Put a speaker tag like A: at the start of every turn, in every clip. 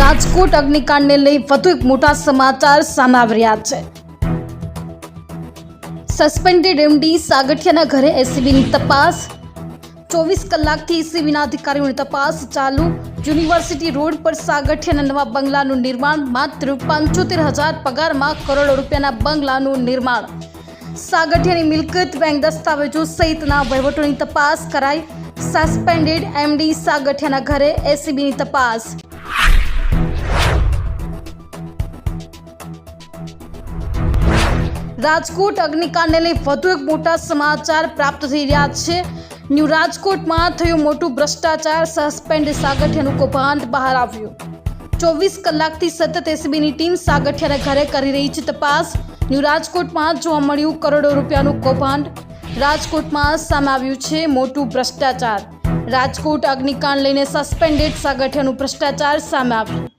A: રાજકોટ અગ્નિકાંડને લઈ વધુ એક મોટા સમાચાર સામે આવી રહ્યા છે. સસ્પેન્ડેડ એમડી સાગઠિયાના ઘરે એસીબીની તપાસ. ચોવીસ કલાકથી એસીબીના અધિકારીઓની તપાસ ચાલુ. યુનિવર્સિટી રોડ પર સાગઠિયાના નવા બંગલાનું નિર્માણ, માત્ર પંચોતેર હજાર પગારમાં કરોડો રૂપિયાના બંગલાનું નિર્માણ. સાગઠિયાની મિલકત બેંક દસ્તાવેજો સહિતના વહીવટોની તપાસ કરાઈ. સસ્પેન્ડેડ એમડી સાગઠિયાના ઘરે એસીબીની તપાસ. રાજકોટ અગ્નિકાંડને લઈ વધુ એક મોટા સમાચાર પ્રાપ્ત થઈ રહ્યા છે. ન્યૂ રાજકોટમાં થયું મોટું ભ્રષ્ટાચાર, સસ્પેન્ડ સાગઠિયાનું કૌભાંડ બહાર આવ્યું. ચોવીસ કલાકથી સતત એસીબીની ટીમ સાગઠિયાના ઘરે કરી રહી છે તપાસ. ન્યૂ રાજકોટમાં જોવા મળ્યું કરોડો રૂપિયાનું કૌભાંડ. રાજકોટમાં સામે આવ્યું છે મોટું ભ્રષ્ટાચાર. રાજકોટ અગ્નિકાંડ લઈને સસ્પેન્ડેડ સાગઠિયાનું ભ્રષ્ટાચાર સામે આવ્યું.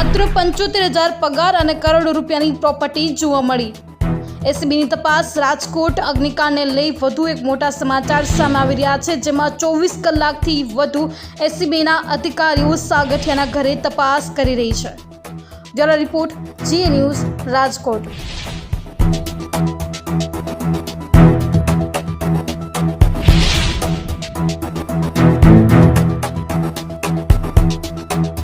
A: માત્ર પંચોતેર હજાર પગાર અને કરોડો રૂપિયાની પ્રોપર્ટી જોવા મળી. એસીબીની તપાસ, રાજકોટ અગ્નિકાંડને લઈ વધુ એક મોટા સમાચાર સામે આવી રહ્યા છે, જેમાં ચોવીસ કલાકથી વધુ એસીબીના અધિકારીઓ સાગઠિયાના ઘરે તપાસ કરી રહી છે. Bureau report Zee News Rajkot.